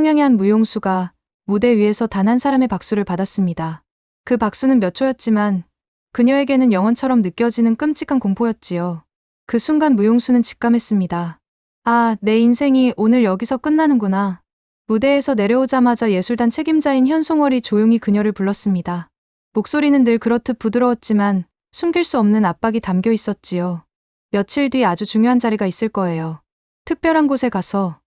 평양의 한 무용수가 무대 위에서 단 한 사람의 박수를 받았습니다. 그 박수는 몇 초였지만 그녀에게는 영원처럼 느껴지는 끔찍한 공포였지요. 그 순간 무용수는 직감했습니다. 아, 내 인생이 오늘 여기서 끝나는구나. 무대에서 내려오자마자 예술단 책임자인 현송월이 조용히 그녀를 불렀습니다. 목소리는 늘 그렇듯 부드러웠지만 숨길 수 없는 압박이 담겨 있었지요. 며칠 뒤 아주 중요한 자리가 있을 거예요. 특별한 곳에 가서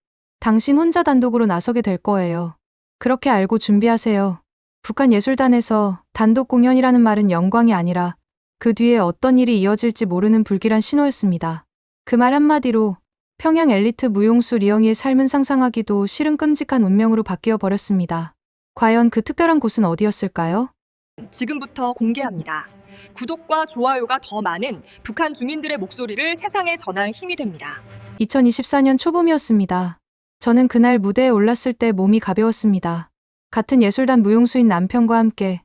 당신 혼자 단독으로 나서게 될 거예요. 그렇게 알고 준비하세요. 북한 예술단에서 단독 공연이라는 말은 영광이 아니라 그 뒤에 어떤 일이 이어질지 모르는 불길한 신호였습니다. 그 말 한마디로 평양 엘리트 무용수 리영이의 삶은 상상하기도 싫은 끔찍한 운명으로 바뀌어 버렸습니다. 과연 그 특별한 곳은 어디였을까요? 지금부터 공개합니다. 구독과 좋아요가 더 많은 북한 주민들의 목소리를 세상에 전할 힘이 됩니다. 2024년 초봄이었습니다. 저는 그날 무대에 올랐을 때 몸이 가벼웠습니다. 같은 예술단 무용수인 남편과 함께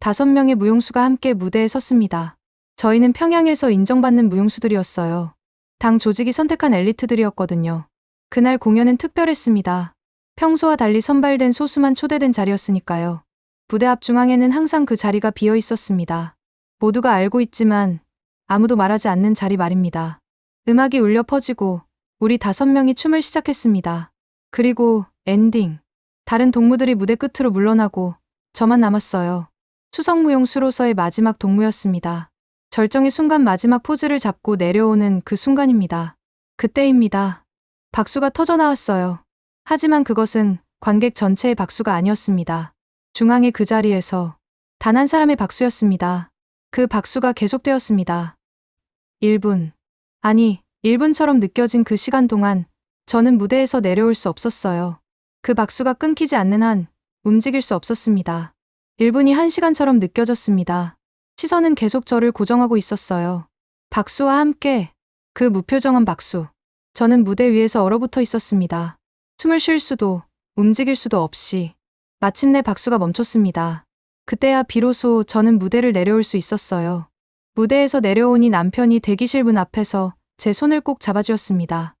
다섯 명의 무용수가 함께 무대에 섰습니다. 저희는 평양에서 인정받는 무용수들이었어요. 당 조직이 선택한 엘리트들이었거든요. 그날 공연은 특별했습니다. 평소와 달리 선발된 소수만 초대된 자리였으니까요. 무대 앞 중앙에는 항상 그 자리가 비어 있었습니다. 모두가 알고 있지만 아무도 말하지 않는 자리 말입니다. 음악이 울려 퍼지고 우리 다섯 명이 춤을 시작했습니다. 그리고 엔딩. 다른 동무들이 무대 끝으로 물러나고 저만 남았어요. 수성무용 수로서의 마지막 동무였습니다. 절정의 순간 마지막 포즈를 잡고 내려오는 그 순간입니다. 그때입니다. 박수가 터져 나왔어요. 하지만 그것은 관객 전체의 박수가 아니었습니다. 중앙의 그 자리에서 단 한 사람의 박수였습니다. 그 박수가 계속되었습니다. 1분. 아니, 1분처럼 느껴진 그 시간 동안 저는 무대에서 내려올 수 없었어요. 그 박수가 끊기지 않는 한 움직일 수 없었습니다. 1분이 1시간처럼 느껴졌습니다. 시선은 계속 저를 고정하고 있었어요. 박수와 함께 그 무표정한 박수. 저는 무대 위에서 얼어붙어 있었습니다. 숨을 쉴 수도 움직일 수도 없이 마침내 박수가 멈췄습니다. 그때야 비로소 저는 무대를 내려올 수 있었어요. 무대에서 내려오니 남편이 대기실 문 앞에서 제 손을 꼭 잡아주었습니다.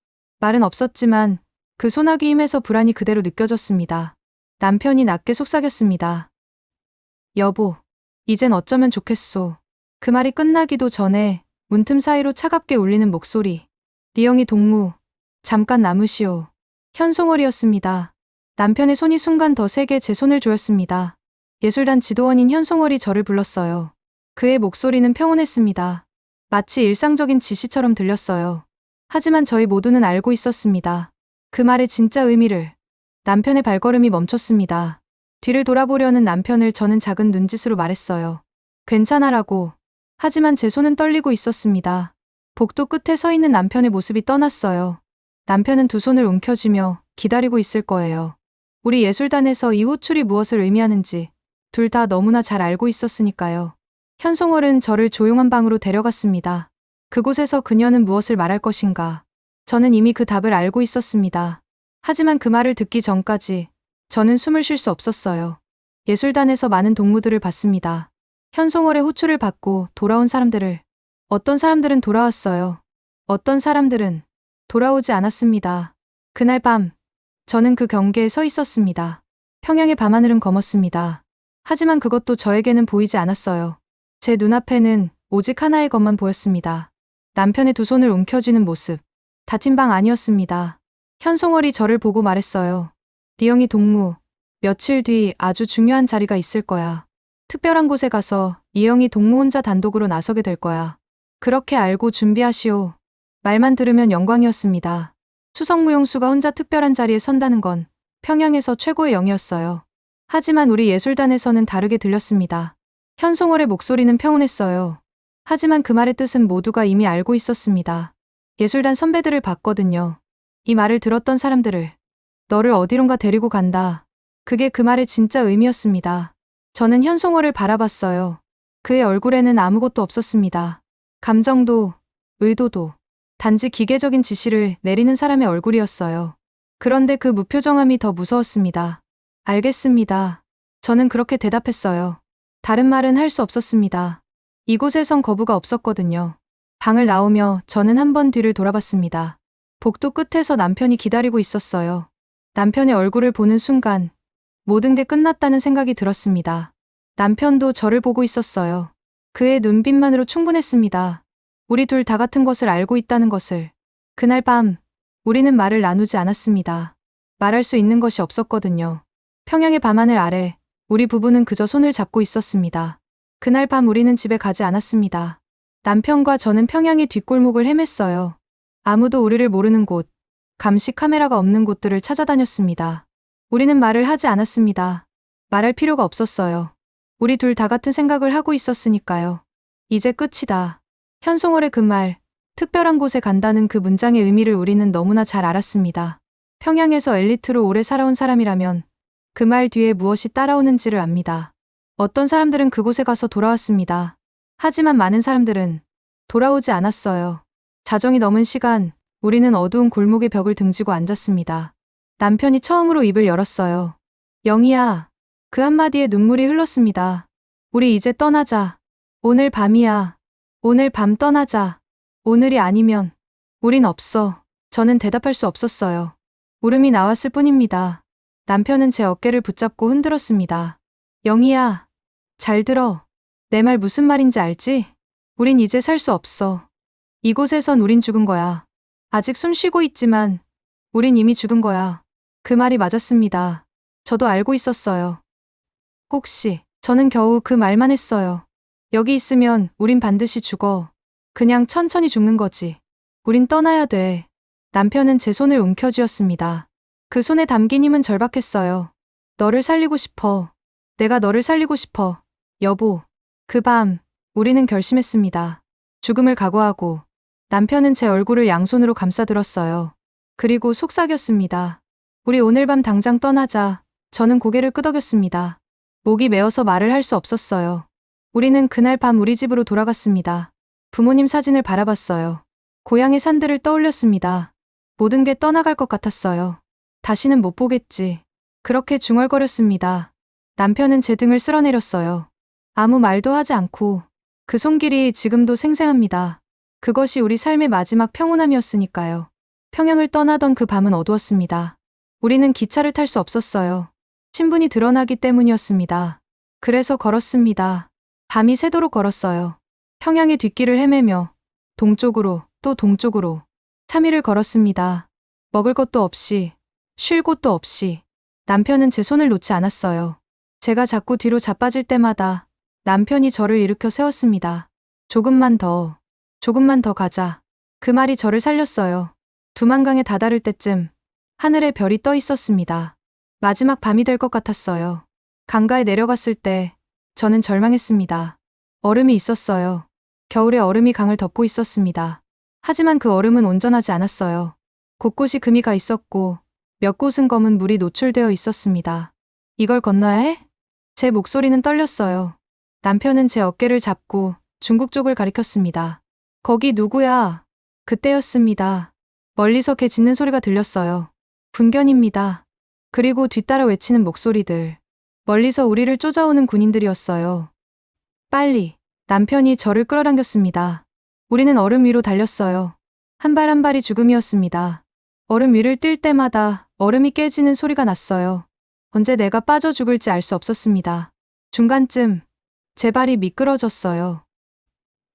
말은 없었지만 그 소나기 힘에서 불안이 그대로 느껴졌습니다. 남편이 낮게 속삭였습니다. 여보, 이젠 어쩌면 좋겠소. 그 말이 끝나기도 전에 문틈 사이로 차갑게 울리는 목소리. 리영이 동무, 잠깐 남으시오. 현송월이었습니다. 남편의 손이 순간 더 세게 제 손을 조였습니다. 예술단 지도원인 현송월이 저를 불렀어요. 그의 목소리는 평온했습니다. 마치 일상적인 지시처럼 들렸어요. 하지만 저희 모두는 알고 있었습니다. 그 말의 진짜 의미를. 남편의 발걸음이 멈췄습니다. 뒤를 돌아보려는 남편을 저는 작은 눈짓으로 말했어요. 괜찮아라고. 하지만 제 손은 떨리고 있었습니다. 복도 끝에 서 있는 남편의 모습이 떠났어요. 남편은 두 손을 움켜쥐며 기다리고 있을 거예요. 우리 예술단에서 이 호출이 무엇을 의미하는지 둘 다 너무나 잘 알고 있었으니까요. 현송월은 저를 조용한 방으로 데려갔습니다. 그곳에서 그녀는 무엇을 말할 것인가. 저는 이미 그 답을 알고 있었습니다. 하지만 그 말을 듣기 전까지 저는 숨을 쉴 수 없었어요. 예술단에서 많은 동무들을 봤습니다. 현송월의 호출을 받고 돌아온 사람들을. 어떤 사람들은 돌아왔어요. 어떤 사람들은 돌아오지 않았습니다. 그날 밤, 저는 그 경계에 서 있었습니다. 평양의 밤하늘은 검었습니다. 하지만 그것도 저에게는 보이지 않았어요. 제 눈앞에는 오직 하나의 것만 보였습니다. 남편의 두 손을 움켜쥐는 모습. 다친 방 아니었습니다. 현송월이 저를 보고 말했어요. 리영이 동무, 며칠 뒤 아주 중요한 자리가 있을 거야. 특별한 곳에 가서 이영이 동무 혼자 단독으로 나서게 될 거야. 그렇게 알고 준비하시오. 말만 들으면 영광이었습니다. 수성무용수가 혼자 특별한 자리에 선다는 건 평양에서 최고의 영이었어요. 하지만 우리 예술단에서는 다르게 들렸습니다. 현송월의 목소리는 평온했어요. 하지만 그 말의 뜻은 모두가 이미 알고 있었습니다. 예술단 선배들을 봤거든요. 이 말을 들었던 사람들을 너를 어디론가 데리고 간다. 그게 그 말의 진짜 의미였습니다. 저는 현송월을 바라봤어요. 그의 얼굴에는 아무것도 없었습니다. 감정도, 의도도, 단지 기계적인 지시를 내리는 사람의 얼굴이었어요. 그런데 그 무표정함이 더 무서웠습니다. 알겠습니다. 저는 그렇게 대답했어요. 다른 말은 할 수 없었습니다. 이곳에선 거부가 없었거든요. 방을 나오며 저는 한 번 뒤를 돌아봤습니다. 복도 끝에서 남편이 기다리고 있었어요. 남편의 얼굴을 보는 순간 모든 게 끝났다는 생각이 들었습니다. 남편도 저를 보고 있었어요. 그의 눈빛만으로 충분했습니다. 우리 둘 다 같은 것을 알고 있다는 것을. 그날 밤 우리는 말을 나누지 않았습니다. 말할 수 있는 것이 없었거든요. 평양의 밤하늘 아래 우리 부부는 그저 손을 잡고 있었습니다. 그날 밤 우리는 집에 가지 않았습니다. 남편과 저는 평양의 뒷골목을 헤맸어요. 아무도 우리를 모르는 곳, 감시 카메라가 없는 곳들을 찾아다녔습니다. 우리는 말을 하지 않았습니다. 말할 필요가 없었어요. 우리 둘 다 같은 생각을 하고 있었으니까요. 이제 끝이다. 현송월의 그 말, 특별한 곳에 간다는 그 문장의 의미를 우리는 너무나 잘 알았습니다. 평양에서 엘리트로 오래 살아온 사람이라면 그 말 뒤에 무엇이 따라오는지를 압니다. 어떤 사람들은 그곳에 가서 돌아왔습니다. 하지만 많은 사람들은 돌아오지 않았어요. 자정이 넘은 시간, 우리는 어두운 골목의 벽을 등지고 앉았습니다. 남편이 처음으로 입을 열었어요. 영희야. 그 한마디에 눈물이 흘렀습니다. 우리 이제 떠나자. 오늘 밤이야. 오늘 밤 떠나자. 오늘이 아니면 우린 없어. 저는 대답할 수 없었어요. 울음이 나왔을 뿐입니다. 남편은 제 어깨를 붙잡고 흔들었습니다. 영희야. 잘 들어. 내 말 무슨 말인지 알지? 우린 이제 살 수 없어. 이곳에선 우린 죽은 거야. 아직 숨 쉬고 있지만 우린 이미 죽은 거야. 그 말이 맞았습니다. 저도 알고 있었어요. 혹시 저는 겨우 그 말만 했어요. 여기 있으면 우린 반드시 죽어. 그냥 천천히 죽는 거지. 우린 떠나야 돼. 남편은 제 손을 움켜쥐었습니다. 그 손에 담긴 힘은 절박했어요. 너를 살리고 싶어. 내가 너를 살리고 싶어. 여보. 그 밤, 우리는 결심했습니다. 죽음을 각오하고 남편은 제 얼굴을 양손으로 감싸들었어요. 그리고 속삭였습니다. 우리 오늘 밤 당장 떠나자. 저는 고개를 끄덕였습니다. 목이 메어서 말을 할 수 없었어요. 우리는 그날 밤 우리 집으로 돌아갔습니다. 부모님 사진을 바라봤어요. 고향의 산들을 떠올렸습니다. 모든 게 떠나갈 것 같았어요. 다시는 못 보겠지. 그렇게 중얼거렸습니다. 남편은 제 등을 쓸어내렸어요. 아무 말도 하지 않고 그 손길이 지금도 생생합니다. 그것이 우리 삶의 마지막 평온함이었으니까요. 평양을 떠나던 그 밤은 어두웠습니다. 우리는 기차를 탈 수 없었어요. 신분이 드러나기 때문이었습니다. 그래서 걸었습니다. 밤이 새도록 걸었어요. 평양의 뒷길을 헤매며 동쪽으로 또 동쪽으로 3일을 걸었습니다. 먹을 것도 없이 쉴 곳도 없이 남편은 제 손을 놓지 않았어요. 제가 자꾸 뒤로 자빠질 때마다 남편이 저를 일으켜 세웠습니다. 조금만 더, 조금만 더 가자. 그 말이 저를 살렸어요. 두만강에 다다를 때쯤 하늘에 별이 떠 있었습니다. 마지막 밤이 될 것 같았어요. 강가에 내려갔을 때 저는 절망했습니다. 얼음이 있었어요. 겨울에 얼음이 강을 덮고 있었습니다. 하지만 그 얼음은 온전하지 않았어요. 곳곳이 금이 가 있었고 몇 곳은 검은 물이 노출되어 있었습니다. 이걸 건너야 해? 제 목소리는 떨렸어요. 남편은 제 어깨를 잡고 중국 쪽을 가리켰습니다. 거기 누구야? 그때였습니다. 멀리서 개 짖는 소리가 들렸어요. 군견입니다. 그리고 뒤따라 외치는 목소리들. 멀리서 우리를 쫓아오는 군인들이었어요. 빨리. 남편이 저를 끌어당겼습니다. 우리는 얼음 위로 달렸어요. 한 발 한 발이 죽음이었습니다. 얼음 위를 뛸 때마다 얼음이 깨지는 소리가 났어요. 언제 내가 빠져 죽을지 알 수 없었습니다. 중간쯤 제 발이 미끄러졌어요.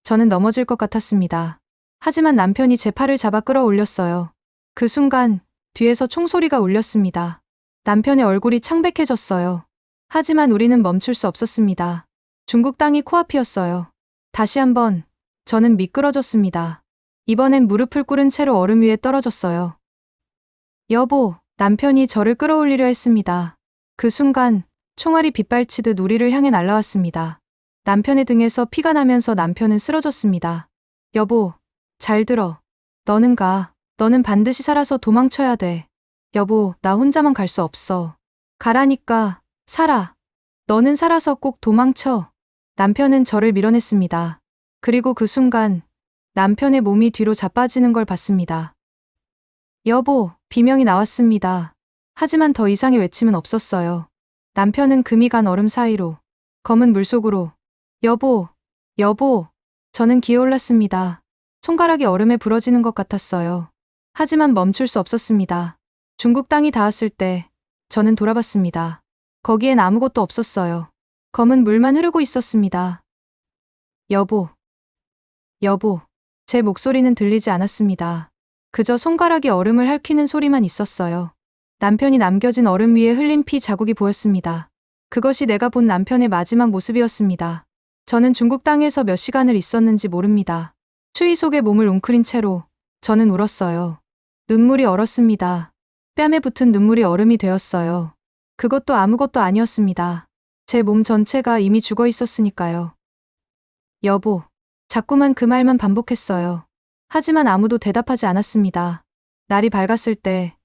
저는 넘어질 것 같았습니다. 하지만 남편이 제 팔을 잡아 끌어올렸어요. 그 순간 뒤에서 총소리가 울렸습니다. 남편의 얼굴이 창백해졌어요. 하지만 우리는 멈출 수 없었습니다. 중국 땅이 코앞이었어요. 다시 한번 저는 미끄러졌습니다. 이번엔 무릎을 꿇은 채로 얼음 위에 떨어졌어요. 여보, 남편이 저를 끌어올리려 했습니다. 그 순간 총알이 빗발치듯 우리를 향해 날아왔습니다. 남편의 등에서 피가 나면서 남편은 쓰러졌습니다. 여보, 잘 들어. 너는 가. 너는 반드시 살아서 도망쳐야 돼. 여보, 나 혼자만 갈 수 없어. 가라니까, 살아. 너는 살아서 꼭 도망쳐. 남편은 저를 밀어냈습니다. 그리고 그 순간 남편의 몸이 뒤로 자빠지는 걸 봤습니다. 여보, 비명이 나왔습니다. 하지만 더 이상의 외침은 없었어요. 남편은 금이 간 얼음 사이로, 검은 물속으로, 여보, 여보, 저는 기어올랐습니다. 손가락이 얼음에 부러지는 것 같았어요. 하지만 멈출 수 없었습니다. 중국 땅이 닿았을 때 저는 돌아봤습니다. 거기엔 아무것도 없었어요. 검은 물만 흐르고 있었습니다. 여보. 여보. 제 목소리는 들리지 않았습니다. 그저 손가락이 얼음을 핥히는 소리만 있었어요. 남편이 남겨진 얼음 위에 흘린 피 자국이 보였습니다. 그것이 내가 본 남편의 마지막 모습이었습니다. 저는 중국 땅에서 몇 시간을 있었는지 모릅니다. 추위 속에 몸을 웅크린 채로 저는 울었어요. 눈물이 얼었습니다. 뺨에 붙은 눈물이 얼음이 되었어요. 그것도 아무것도 아니었습니다. 제 몸 전체가 이미 죽어 있었으니까요. 여보, 자꾸만 그 말만 반복했어요. 하지만 아무도 대답하지 않았습니다. 날이 밝았을 때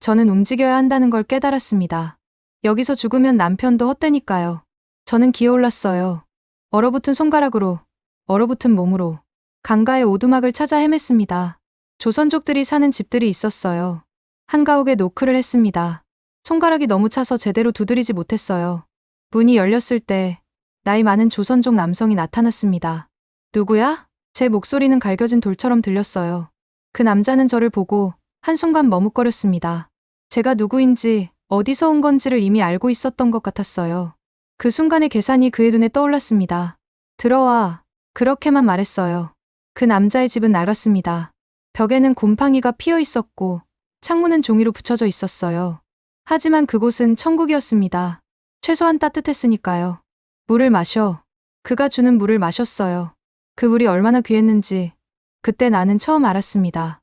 저는 움직여야 한다는 걸 깨달았습니다. 여기서 죽으면 남편도 헛되니까요. 저는 기어올랐어요. 얼어붙은 손가락으로, 얼어붙은 몸으로 강가의 오두막을 찾아 헤맸습니다. 조선족들이 사는 집들이 있었어요. 한가옥에 노크를 했습니다. 손가락이 너무 차서 제대로 두드리지 못했어요. 문이 열렸을 때 나이 많은 조선족 남성이 나타났습니다. 누구야? 제 목소리는 갈겨진 돌처럼 들렸어요. 그 남자는 저를 보고 한순간 머뭇거렸습니다. 제가 누구인지 어디서 온 건지를 이미 알고 있었던 것 같았어요. 그 순간의 계산이 그의 눈에 떠올랐습니다. 들어와. 그렇게만 말했어요. 그 남자의 집은 낡았습니다. 벽에는 곰팡이가 피어 있었고 창문은 종이로 붙여져 있었어요. 하지만 그곳은 천국이었습니다. 최소한 따뜻했으니까요. 물을 마셔. 그가 주는 물을 마셨어요. 그 물이 얼마나 귀했는지 그때 나는 처음 알았습니다.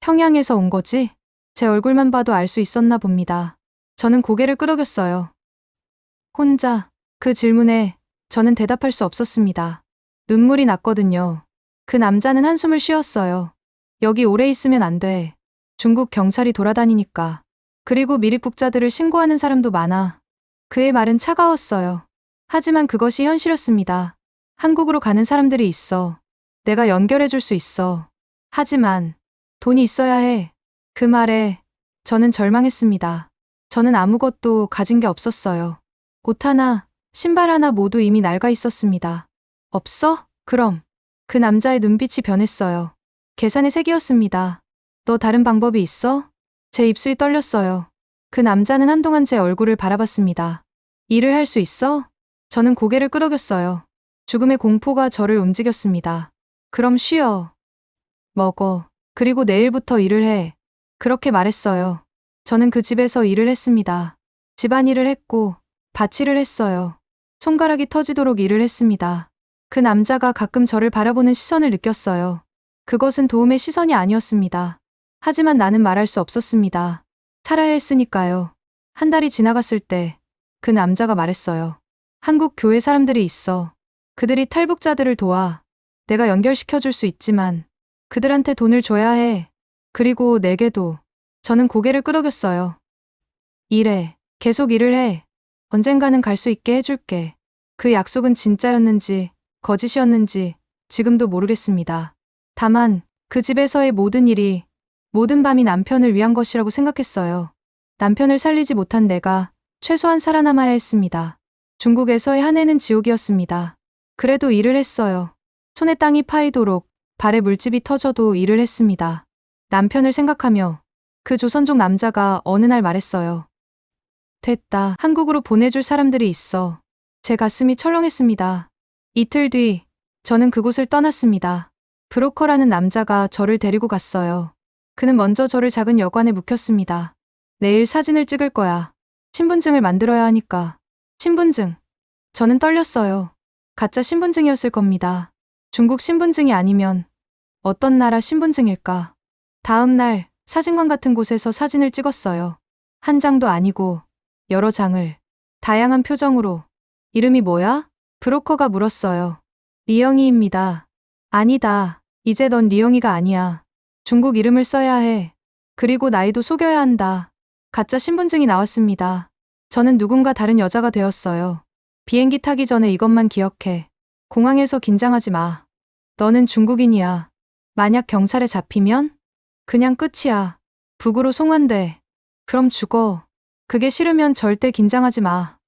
평양에서 온 거지? 제 얼굴만 봐도 알 수 있었나 봅니다. 저는 고개를 끄덕였어요. 혼자 그 질문에 저는 대답할 수 없었습니다. 눈물이 났거든요. 그 남자는 한숨을 쉬었어요. 여기 오래 있으면 안 돼. 중국 경찰이 돌아다니니까. 그리고 미립국자들을 신고하는 사람도 많아. 그의 말은 차가웠어요. 하지만 그것이 현실이었습니다. 한국으로 가는 사람들이 있어. 내가 연결해 줄 수 있어. 하지만 돈이 있어야 해. 그 말에 저는 절망했습니다. 저는 아무것도 가진 게 없었어요. 옷 하나, 신발 하나 모두 이미 낡아 있었습니다. 없어? 그럼. 그 남자의 눈빛이 변했어요. 계산의 색이었습니다. 너 다른 방법이 있어? 제 입술이 떨렸어요. 그 남자는 한동안 제 얼굴을 바라봤습니다. 일을 할 수 있어? 저는 고개를 끄덕였어요. 죽음의 공포가 저를 움직였습니다. 그럼 쉬어. 먹어. 그리고 내일부터 일을 해. 그렇게 말했어요. 저는 그 집에서 일을 했습니다. 집안일을 했고, 밭일을 했어요. 손가락이 터지도록 일을 했습니다. 그 남자가 가끔 저를 바라보는 시선을 느꼈어요. 그것은 도움의 시선이 아니었습니다. 하지만 나는 말할 수 없었습니다. 살아야 했으니까요. 한 달이 지나갔을 때 그 남자가 말했어요. 한국 교회 사람들이 있어. 그들이 탈북자들을 도와. 내가 연결시켜 줄 수 있지만 그들한테 돈을 줘야 해. 그리고 내게도. 저는 고개를 끄덕였어요. 일해. 계속 일을 해. 언젠가는 갈 수 있게 해줄게. 그 약속은 진짜였는지 거짓이었는지 지금도 모르겠습니다. 다만 그 집에서의 모든 일이 모든 밤이 남편을 위한 것이라고 생각했어요. 남편을 살리지 못한 내가 최소한 살아남아야 했습니다. 중국에서의 한 해는 지옥이었습니다. 그래도 일을 했어요. 손에 땅이 파이도록 발에 물집이 터져도 일을 했습니다. 남편을 생각하며 그 조선족 남자가 어느 날 말했어요. 됐다. 한국으로 보내줄 사람들이 있어. 제 가슴이 철렁했습니다. 이틀 뒤 저는 그곳을 떠났습니다. 브로커라는 남자가 저를 데리고 갔어요. 그는 먼저 저를 작은 여관에 묵혔습니다. 내일 사진을 찍을 거야. 신분증을 만들어야 하니까. 신분증. 저는 떨렸어요. 가짜 신분증이었을 겁니다. 중국 신분증이 아니면 어떤 나라 신분증일까? 다음 날 사진관 같은 곳에서 사진을 찍었어요. 한 장도 아니고 여러 장을 다양한 표정으로 이름이 뭐야? 브로커가 물었어요. 리영이입니다. 아니다. 이제 넌 리영이가 아니야. 중국 이름을 써야 해. 그리고 나이도 속여야 한다. 가짜 신분증이 나왔습니다. 저는 누군가 다른 여자가 되었어요. 비행기 타기 전에 이것만 기억해. 공항에서 긴장하지 마. 너는 중국인이야. 만약 경찰에 잡히면 그냥 끝이야. 북으로 송환돼. 그럼 죽어. 그게 싫으면 절대 긴장하지 마.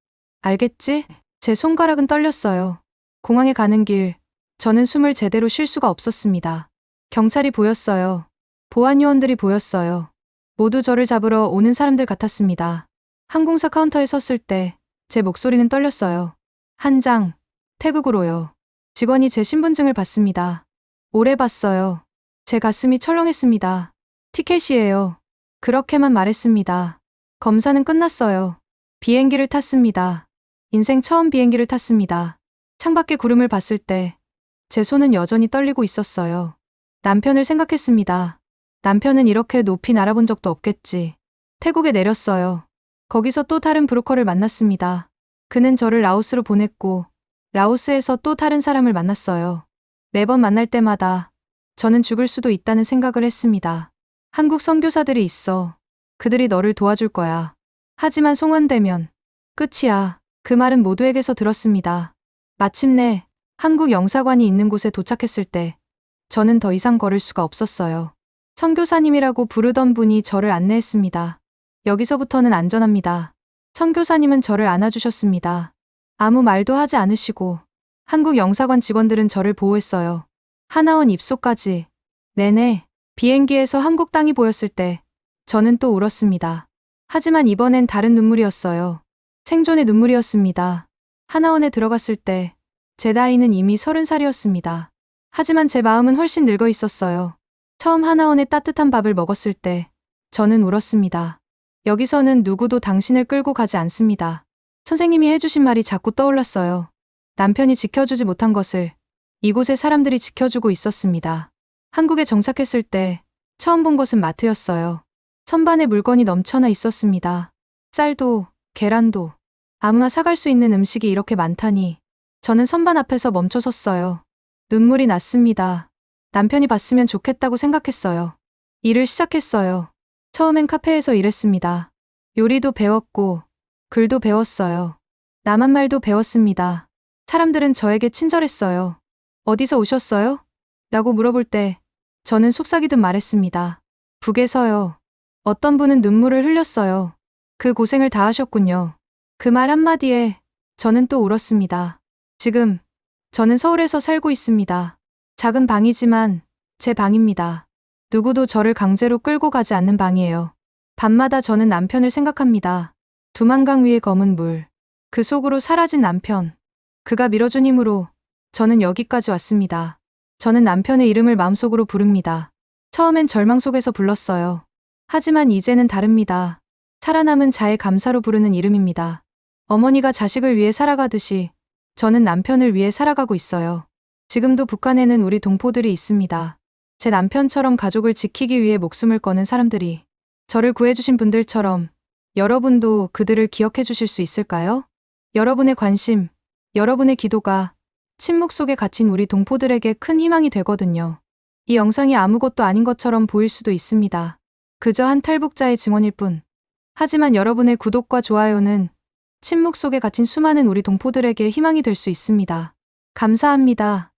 알겠지? 제 손가락은 떨렸어요. 공항에 가는 길, 저는 숨을 제대로 쉴 수가 없었습니다. 경찰이 보였어요. 보안 요원들이 보였어요. 모두 저를 잡으러 오는 사람들 같았습니다. 항공사 카운터에 섰을 때 제 목소리는 떨렸어요. 한 장, 태국으로요. 직원이 제 신분증을 받습니다. 오래 봤어요. 제 가슴이 철렁했습니다. 티켓이에요. 그렇게만 말했습니다. 검사는 끝났어요. 비행기를 탔습니다. 인생 처음 비행기를 탔습니다. 창밖에 구름을 봤을 때 제 손은 여전히 떨리고 있었어요. 남편을 생각했습니다. 남편은 이렇게 높이 날아본 적도 없겠지. 태국에 내렸어요. 거기서 또 다른 브로커를 만났습니다. 그는 저를 라오스로 보냈고, 라오스에서 또 다른 사람을 만났어요. 매번 만날 때마다 저는 죽을 수도 있다는 생각을 했습니다. 한국 선교사들이 있어. 그들이 너를 도와줄 거야. 하지만 송환되면 끝이야. 그 말은 모두에게서 들었습니다. 마침내 한국 영사관이 있는 곳에 도착했을 때 저는 더 이상 걸을 수가 없었어요. 선교사님이라고 부르던 분이 저를 안내했습니다. 여기서부터는 안전합니다. 선교사님은 저를 안아주셨습니다. 아무 말도 하지 않으시고 한국 영사관 직원들은 저를 보호했어요. 하나원 입소까지. 내내 비행기에서 한국 땅이 보였을 때 저는 또 울었습니다. 하지만 이번엔 다른 눈물이었어요. 생존의 눈물이었습니다. 하나원에 들어갔을 때 제 나이는 이미 서른 살이었습니다. 하지만 제 마음은 훨씬 늙어 있었어요. 처음 하나원의 따뜻한 밥을 먹었을 때 저는 울었습니다. 여기서는 누구도 당신을 끌고 가지 않습니다. 선생님이 해주신 말이 자꾸 떠올랐어요. 남편이 지켜주지 못한 것을 이곳의 사람들이 지켜주고 있었습니다. 한국에 정착했을 때 처음 본 것은 마트였어요. 선반에 물건이 넘쳐나 있었습니다. 쌀도, 계란도, 아무나 사갈 수 있는 음식이 이렇게 많다니. 저는 선반 앞에서 멈춰 섰어요. 눈물이 났습니다. 남편이 봤으면 좋겠다고 생각했어요. 일을 시작했어요. 처음엔 카페에서 일했습니다. 요리도 배웠고, 글도 배웠어요. 남한 말도 배웠습니다. 사람들은 저에게 친절했어요. 어디서 오셨어요? 라고 물어볼 때, 저는 속삭이듯 말했습니다. 북에서요. 어떤 분은 눈물을 흘렸어요. 그 고생을 다 하셨군요. 그 말 한마디에 저는 또 울었습니다. 지금 저는 서울에서 살고 있습니다. 작은 방이지만 제 방입니다. 누구도 저를 강제로 끌고 가지 않는 방이에요. 밤마다 저는 남편을 생각합니다. 두만강 위의 검은 물. 그 속으로 사라진 남편. 그가 밀어준 힘으로 저는 여기까지 왔습니다. 저는 남편의 이름을 마음속으로 부릅니다. 처음엔 절망 속에서 불렀어요. 하지만 이제는 다릅니다. 살아남은 자의 감사로 부르는 이름입니다. 어머니가 자식을 위해 살아가듯이 저는 남편을 위해 살아가고 있어요. 지금도 북한에는 우리 동포들이 있습니다. 제 남편처럼 가족을 지키기 위해 목숨을 거는 사람들이 저를 구해주신 분들처럼 여러분도 그들을 기억해 주실 수 있을까요? 여러분의 관심, 여러분의 기도가 침묵 속에 갇힌 우리 동포들에게 큰 희망이 되거든요. 이 영상이 아무것도 아닌 것처럼 보일 수도 있습니다. 그저 한 탈북자의 증언일 뿐. 하지만 여러분의 구독과 좋아요는 침묵 속에 갇힌 수많은 우리 동포들에게 희망이 될 수 있습니다. 감사합니다.